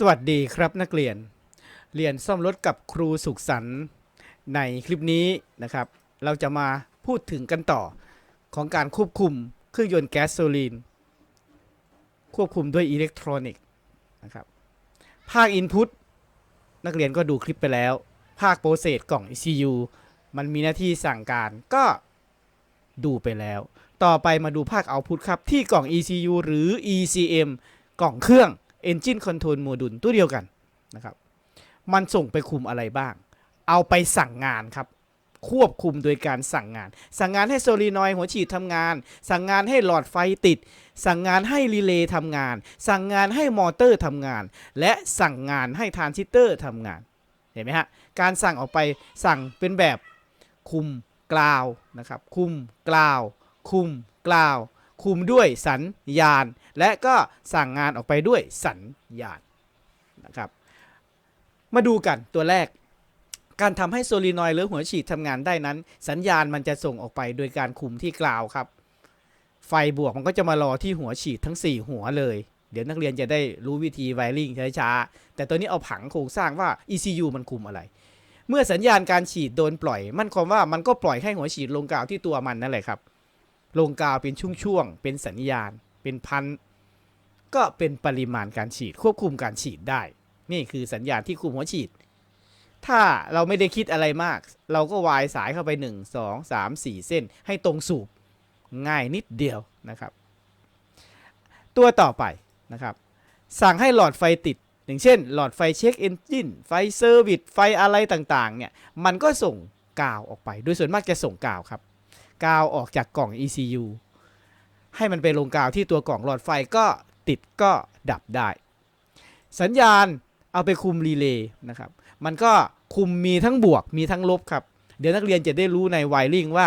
สวัสดีครับนักเรียน เรียนซ่อมรถกับครูสุขสันต์ในคลิปนี้นะครับ เราจะมาพูดถึงกันต่อของการควบคุมเครื่องยนต์แก๊สโซลีน ควบคุมด้วยอิเล็กทรอนิกส์นะครับ ภาค Input นักเรียนก็ดูคลิปไปแล้ว ภาคโปรเซสกล่อง ECU มันมีหน้าที่สั่งการก็ดูไปแล้ว ต่อไปมาดูภาค Output ครับที่กล่อง ECU หรือ ECM กล่องเครื่อง Engine Control Module ตัวเดียวกันนะครับ มันส่งไปคุมอะไรบ้าง เอาไปสั่งงานครับ ควบคุมโดยการสั่งงาน สั่งงานให้โซลีนอยด์หัวฉีดทำงาน สั่งงานให้หลอดไฟติด สั่งงานให้รีเลย์ทำงาน สั่งงานให้มอเตอร์ทำงาน และสั่งงานให้ทรานซิสเตอร์ทำงาน เห็นไหมฮะ การสั่งออกไปสั่งเป็นแบบคุมกล่าวนะครับ คุมกล่าว คุมกล่าว คุมด้วยสัญญาณ และก็สั่งงานออกไปด้วยสัญญาณนะครับ มาดูกันตัวแรก การทำให้โซลีนอยหรือหัวฉีดทำงานได้นั้น สัญญาณมันจะส่งออกไปโดยการคุมที่กล่าวครับ ไฟบวกมันก็จะมารอที่หัวฉีดทั้ง 4 หัวเลยเดี๋ยวนักเรียนจะได้รู้วิธีไวริงช้าๆ แต่ตัวนี้เอาผังโครงสร้างว่า ECU มันคุมอะไร เมื่อสัญญาณการฉีดโดนปล่อย มันความว่ามันก็ปล่อยให้หัวฉีดลงกาวที่ตัวมันนั่นแหละครับ ลงกาวเป็นช่วงๆ เป็นสัญญาณ เป็นพัน ก็เป็นปริมาณการฉีด ควบคุมการฉีดได้ นี่คือสัญญาณที่คุมหัวฉีด ถ้าเราไม่ได้คิดอะไรมาก เราก็วายสายเข้าไป 1 2 3 4 เส้น ให้ตรงสูบ ง่ายนิดเดียวนะครับ ตัวต่อไปนะครับ สั่งให้หลอดไฟติด อย่างเช่น หลอดไฟเช็คเอนจินไฟเซอร์วิสไฟอะไรต่างๆเนี่ย มันก็ส่งกาวออกไป โดยส่วนมากจะส่งกาวครับ กาวออกจากกล่อง ECU ให้มันไปลงกาวที่ตัวกล่องหลอดไฟก็ติดก็ดับได้ สัญญาณเอาไปคุมรีเลย์นะครับ มันก็คุมมีทั้งบวกมีทั้งลบครับ เดี๋ยวนักเรียนจะได้รู้ในไวริงว่า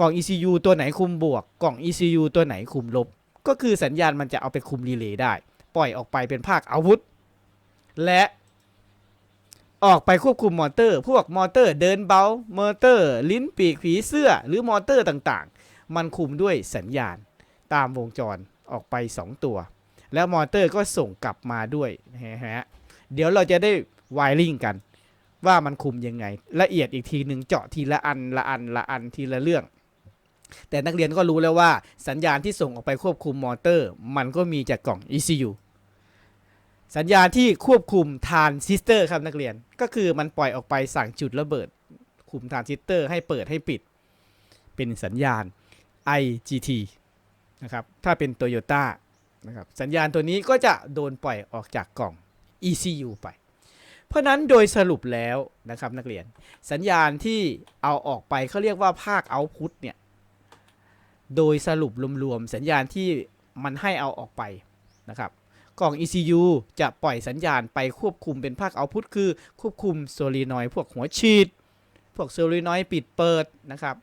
กล่อง ECU ตัวไหนคุมบวก กล่อง ECU ตัวไหนคุมลบ ก็คือสัญญาณมันจะเอาไปคุมรีเลย์ได้ ปล่อยออกไปเป็นภาคอาวุธ และ ออกไปควบคุมมอเตอร์ พวกมอเตอร์เดินเบามอเตอร์ ลิ้นปีกผีเสื้อ หรือมอเตอร์ต่างๆ มันคุมด้วยสัญญาณ ตามวงจรออกไป 2 ตัว แล้วมอเตอร์ก็ส่งกลับมาด้วยนะฮะเดี๋ยวเราจะได้ไวริงกัน ว่ามันคุมยังไง ละเอียดอีกทีหนึ่งเจาะทีละอันละอันละอันทีละเรื่อง แต่นักเรียนก็รู้แล้วว่าสัญญาณที่ส่งออกไปควบคุมมอเตอร์ มันก็มีจากกล่อง ECU สัญญาณที่ควบคุมทานซิสเตอร์ครับนักเรียน ก็คือมันปล่อยออกไปสั่งจุดระเบิด คุมทานซิสเตอร์ให้เปิดให้ปิด เป็นสัญญาณ IGT นะครับถ้าเป็น Toyota นะครับสัญญาณตัวนี้ก็จะโดนปล่อยออกจากกล่อง ECU ไป เพราะนั้นโดยสรุปแล้วนะครับนักเรียน สัญญาณที่เอาออกไปเขาเรียกว่าภาคเอาพุทเนี่ยโดยสรุปรวมๆสัญญาณที่มันให้เอาออกไปนะครับ กล่อง ECU จะปล่อยสัญญาณไปควบคุมเป็นภาคเอาพุทคือควบคุมโซลีนอยด์พวกหัวฉีด พวกโซลีนอยด์ปิดเปิดนะครับ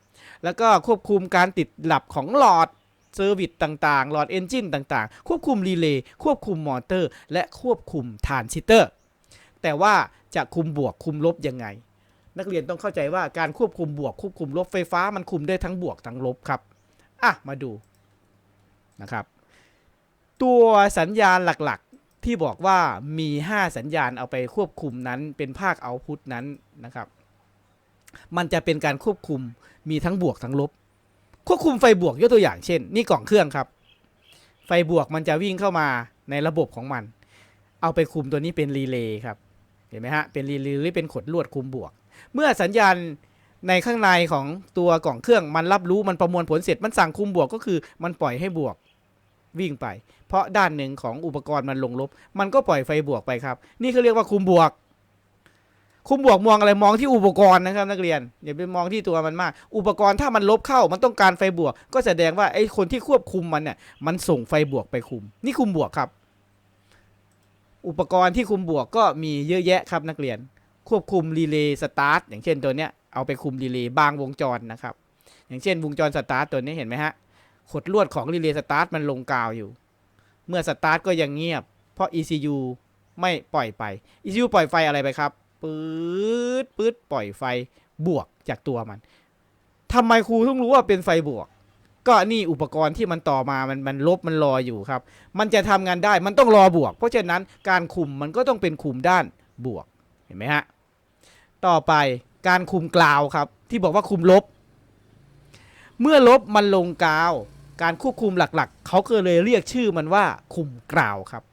แล้วก็ควบคุมการติดหลับของหลอดเซอร์วิสต่างๆ หลอดเอนจินต่างๆ ควบคุมรีเลย์ ควบคุมมอเตอร์ และควบคุมทานซิเตอร์ แต่ว่าจะคุมบวกคุมลบยังไง นักเรียนต้องเข้าใจว่าการควบคุมบวกควบคุมลบไฟฟ้ามันคุมได้ทั้งบวกทั้งลบครับ อะ มาดูนะครับ ตัวสัญญาณหลักๆ ที่บอกว่ามี 5 สัญญาณเอาไปควบคุมนั้นเป็นภาคเอาพุทนั้นนะครับ มันจะเป็นการควบคุมมีทั้งบวกทั้งลบ ควบคุมไฟบวกยกตัวอย่างเช่น นี่กล่องเครื่องครับ ไฟบวกมันจะวิ่งเข้ามาในระบบของมัน เอาไปคุมตัวนี้เป็นรีเลย์ครับเห็นไหมฮะเป็นรีเลย์หรือเป็นขดลวดคุมบวก เมื่อสัญญาณในข้างในของตัวกล่องเครื่องมันรับรู้มันประมวลผลเสร็จมันสั่งคุมบวกก็คือมันปล่อยให้บวก วิ่งไป เพราะด้านหนึ่งของอุปกรณ์มันลงลบ มันก็ปล่อยไฟบวกไปครับ นี่เขาเรียกว่าคุมบวก คุมบวกมองอะไรมองที่อุปกรณ์นะครับ นักเรียนอย่าไปมองที่ตัวมันมาก อุปกรณ์ถ้ามันลบเข้า มันต้องการไฟบวก ก็แสดงว่าไอ้คนที่ควบคุมมันเนี่ยมันส่งไฟบวกไปคุม นี่คุมบวกครับ อุปกรณ์ที่คุมบวกก็มีเยอะแยะครับนักเรียน ควบคุมรีเลย์สตาร์ทอย่างเช่นตัวเนี้ยเอาไปคุมรีเลย์บางวงจรนะครับ อย่างเช่นวงจรสตาร์ทตัวนี้เห็นไหมฮะ ขดลวดของรีเลย์สตาร์ทมันลงกาวอยู่ เมื่อสตาร์ทก็ยังเงียบ เพราะ ECU ไม่ปล่อยไป ECU ปล่อยไฟอะไรไปครับปื๊ดปื๊ดปล่อยไฟบวกจากตัวมันทำไมครูต้องรู้ว่าเป็นไฟบวก ก็นี่อุปกรณ์ที่มันต่อมามันมันลบมันรออยู่ครับ มันจะทำงานได้มันต้องรอบวก เพราะฉะนั้นการคุมมันก็ต้องเป็นคุมด้านบวกเห็นไหมฮะต่อไปการคุมกราวครับ ที่บอกว่าคุมลบ เมื่อลบมันลงกาว การควบคุมหลักๆ เขาก็เลยเรียกชื่อมันว่าคุมกราวครับ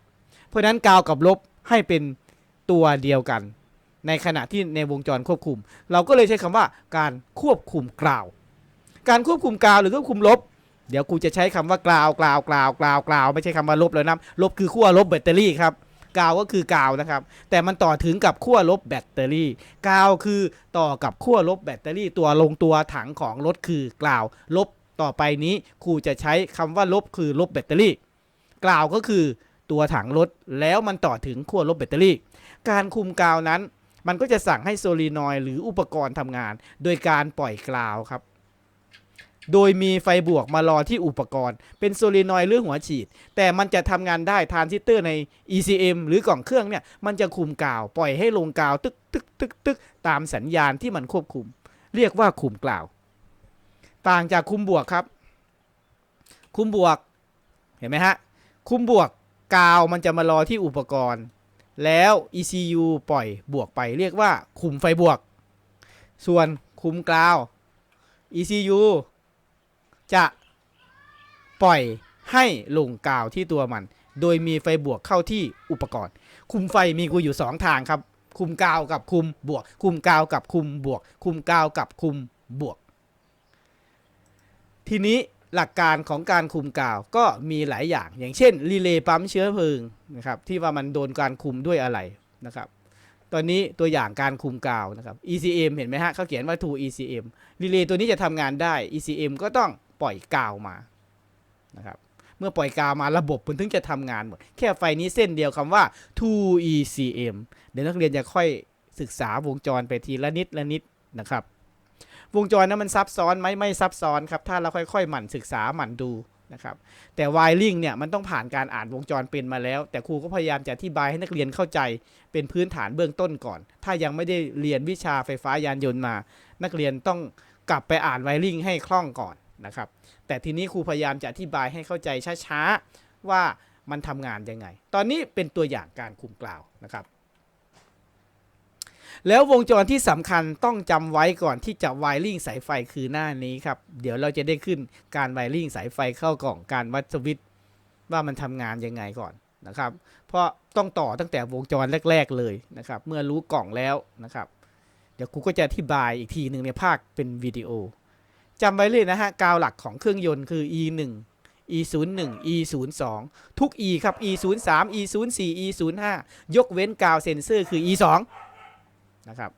เพราะฉะนั้นกราวกับลบให้เป็นตัวเดียวกัน ในขณะที่ในวงจรควบคุม เราก็เลยใช้คำว่าการควบคุมกราว การควบคุมกราวหรือควบคุมลบ เดี๋ยวกูจะใช้คำว่ากราวกราวกราวกราวกราวไม่ใช่คำว่าลบแล้วนะลบคือขั้วลบแบตเตอรี่ครับกราวก็คือกราวนะครับ แต่มันต่อถึงกับขั้วลบแบตเตอรี่กราวคือต่อกับขั้วลบแบตเตอรี่ ตัวลงตัวถังของรถคือกราวลบ ต่อไปนี้ครูจะใช้คำว่าลบคือลบแบตเตอรี่กราวก็คือตัวถังรถแล้วมันต่อถึงขั้วลบแบตเตอรี่ การคุมกาวนั้น มันก็จะสั่งให้โซลีนอยหรืออุปกรณ์ทำงาน โดยการปล่อยกาวครับ โดยมีไฟบวกมารอที่อุปกรณ์ เป็นโซลีนอยหรือหัวฉีด แต่มันจะทำงานได้ทรานซิสเตอร์ใน ECM หรือกล่องเครื่องเนี่ย มันจะคุมกาว ปล่อยให้ลงกาวตึกตึกตึกตึกตามสัญญาณที่มันควบคุม เรียกว่าคุมกล่าว ต่างจากคุมบวกครับ คุมบวกเห็นไหมฮะ คุมบวกกาวมันจะมารอที่อุปกรณ์ แล้ว ECU ปล่อยบวกไปเรียกว่าคุมไฟบวก ส่วนคุมกาว ECU จะปล่อยให้ลงกาวที่ตัวมัน โดยมีไฟบวกเข้าที่อุปกรณ์ คุมไฟมีกูอยู่ 2 ทางครับ คุมกาวกับคุมบวก คุมกาวกับคุมบวก คุมกาวกับคุมบวก ทีนี้หลักการของการคุมกาวก็มีหลายอย่าง อย่างเช่นรีเลย์ปั๊มเชื้อเพลิงนะครับที่ว่ามันโดนการคุมด้วยอะไรนะครับตอนนี้ตัวอย่างการคุมกาวนะครับ ECM เห็นไหมฮะเขาเขียนว่า to ECM รีเลย์ตัวนี้จะทำงานได้ ECM ก็ต้องปล่อยกาวมานะครับเมื่อปล่อยกาวมาระบบมันถึงจะทำงานหมด แค่ไฟนี้เส้นเดียวคำว่า to ECM เดี๋ยวนักเรียนจะค่อยศึกษาวงจรไปทีละนิดละนิดนะครับ วงจรนั้นมันซับซ้อนไหมไม่ซับซ้อนครับ ถ้าเราค่อยๆ หมั่นศึกษาหมั่นดูนะครับ แต่วายลิงเนี่ยมันต้องผ่านการอ่านวงจรเป็นมาแล้ว แต่ครูก็พยายามจะอธิบายให้นักเรียนเข้าใจเป็นพื้นฐานเบื้องต้นก่อน ถ้ายังไม่ได้เรียนวิชาไฟฟ้ายานยนต์มา นักเรียนต้องกลับไปอ่านไวริงให้คล่องก่อนนะครับ แต่ทีนี้ครูพยายามจะอธิบายให้เข้าใจช้าๆว่ามันทำงานยังไง ตอนนี้เป็นตัวอย่างการคุมกล่าวนะครับ แล้ววงจรที่สำคัญต้องจำไว้ก่อนที่จะไวริ่งสายไฟคือหน้านี้ครับ เดี๋ยวเราจะได้ขึ้นการไวริ่งสายไฟเข้ากล่องการวัดสวิตช์ว่ามันทำงานยังไงก่อนนะครับ เพราะต้องต่อตั้งแต่วงจรแรก ๆ เลยนะครับ เมื่อรู้กล่องแล้วนะครับ เดี๋ยวครูก็จะอธิบายอีกทีหนึ่งในภาคเป็นวิดีโอจำไว้เลยนะฮะกาวหลักของเครื่องยนต์คือ e 1 e 0 1 e 0 2 ทุก e ครับ e 0 3 e 0 4 e 0 5 ยกเว้นกาวเซนเซอร์คือ e 2 นะครับ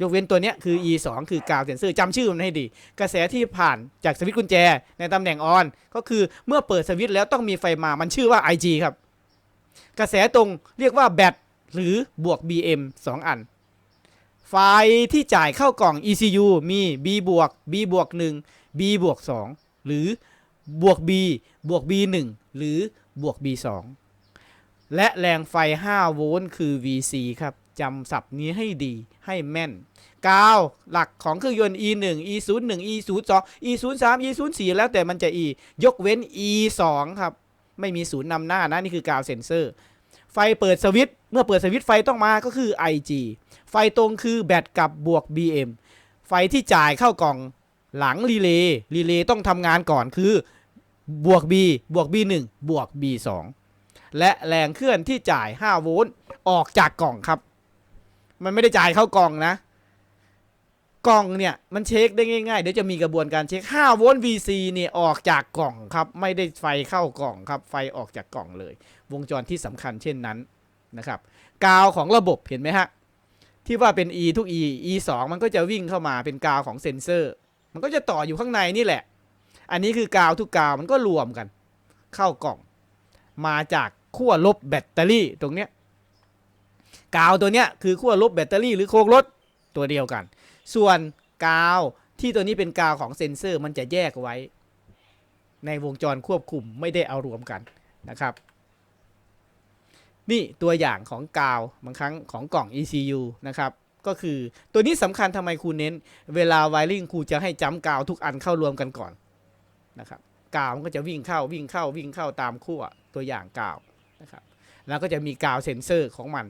ยกเว้นตัวนี้คือ e 2คือกาวเซนเซอร์จำชื่อมันให้ดี กระแสที่ผ่านจากสวิตช์กุญแจในตำแหน่งออน ก็คือเมื่อเปิดสวิตช์แล้วต้องมีไฟมามันชื่อว่า IG ครับ กระแสตรงเรียกว่าแบตหรือบวก BM 2 อัน ไฟที่จ่ายเข้ากล่อง ECU มี B บวก B บวก1 B บวก2หรือบวก B บวก B 1หรือบวก B 2และแรงไฟ 5 โวลต์คือ VC ครับ จำศัพท์นี้ให้ดีให้แม่นกาวหลักของเครื่องยนต์ E 1 E 0 1 E 0 2 E 0 3 E 0 4แล้วแต่มันจะ E ยกเว้น E 2ครับ ไม่มีศูนย์นำหน้านะ นี่คือกาวเซนเซอร์ ไฟเปิดสวิตช์เมื่อเปิดสวิตช์ไฟต้องมาก็คือ IG ไฟตรงคือแบตกับบวก BM ไฟที่จ่ายเข้ากล่องหลังรีเลย์รีเลย์ต้องทำงานก่อนคือบวก B บวก B1 บวก B2 และแรงเคลื่อนที่จ่าย 5 โวลต์ออกจากกล่องครับ มันไม่ได้จ่ายเข้ากล่องนะ กล่องเนี่ยมันเช็คได้ง่ายๆเดี๋ยวจะมีกระบวนการเช็ค5โวลต์ VC เนี่ยออกจากกล่องครับ ไม่ได้ไฟเข้ากล่องครับ ไฟออกจากกล่องเลย วงจรที่สำคัญเช่นนั้นนะครับ กาวของระบบเห็นไหมฮะที่ว่าเป็น E ทุก E E 2มันก็จะวิ่งเข้ามาเป็นกาวของเซนเซอร์ มันก็จะต่ออยู่ข้างในนี่แหละ อันนี้คือกาวทุกกาวมันก็รวมกัน เข้ากล่อง มาจากขั้วลบแบตเตอรี่ตรงเนี้ย กาวตัวเนี้ยคือขั้วลบแบตเตอรี่หรือโคกรถตัวเดียวกัน ส่วนกาวที่ตัวนี้เป็นกาวของเซนเซอร์มันจะแยกไว้ ในวงจรควบคุมไม่ได้เอารวมกันนะครับ นี่ตัวอย่างของกาวบางครั้งของกล่อง ECU นะครับก็คือตัวนี้สำคัญทำไมครูเน้น เวลาไวริงครูจะให้จ้ำกาวทุกอันเข้ารวมกันก่อนนะครับกาวมันก็จะวิ่งเข้าวิ่งเข้าวิ่งเข้าตามขั้วตัวอย่างกาวนะครับแล้วก็จะมีกาวเซ็นเซอร์ของมัน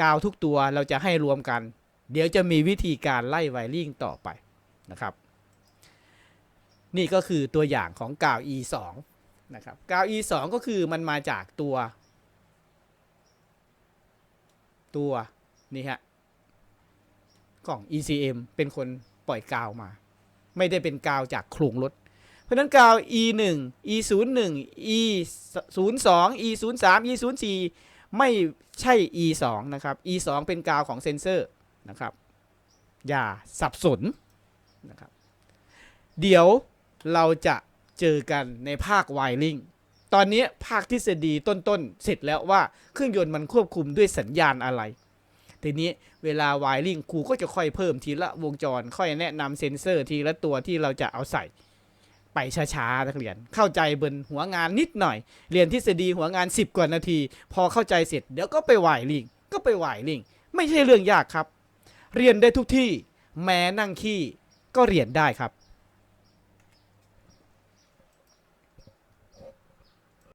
กาวทุกตัวเราจะให้รวมกัน เดี๋ยวจะมีวิธีการไล่ไวริ่งต่อไปนะครับ นี่ก็คือตัวอย่างของกาว e 2นะครับกาว e 2ก็คือมันมาจากตัว ตัวนี่ฮะกล่อง ECM เป็นคนปล่อยกาวมา ไม่ได้เป็นกาวจากโครงรถ เพราะนั้นกาว e 1 e 0 1 ไม่ใช่ e 2นะครับ e 2เป็นกาวของเซนเซอร์นะครับ อย่าสับสนนะครับ เดี๋ยวเราจะเจอกันในภาคไวริงตอนนี้ภาคทฤษฎีต้นๆ เสร็จแล้วว่าเครื่องยนต์มันควบคุมด้วยสัญญาณอะไร ทีนี้เวลาไวริงครูก็จะค่อยเพิ่มทีละวงจร ค่อยแนะนำเซนเซอร์ทีละตัวที่เราจะเอาใส่ ไปช้าๆนักเรียน เข้าใจบนหัวงานนิดหน่อย เรียนทฤษฎีหัวงาน 10 กว่านาที พอเข้าใจเสร็จเดี๋ยวก็ไปไหวลิง ก็ไปไหวลิง ไม่ใช่เรื่องยากครับ เรียนได้ทุกที่ แม้นั่งขี้ก็เรียนได้ครับ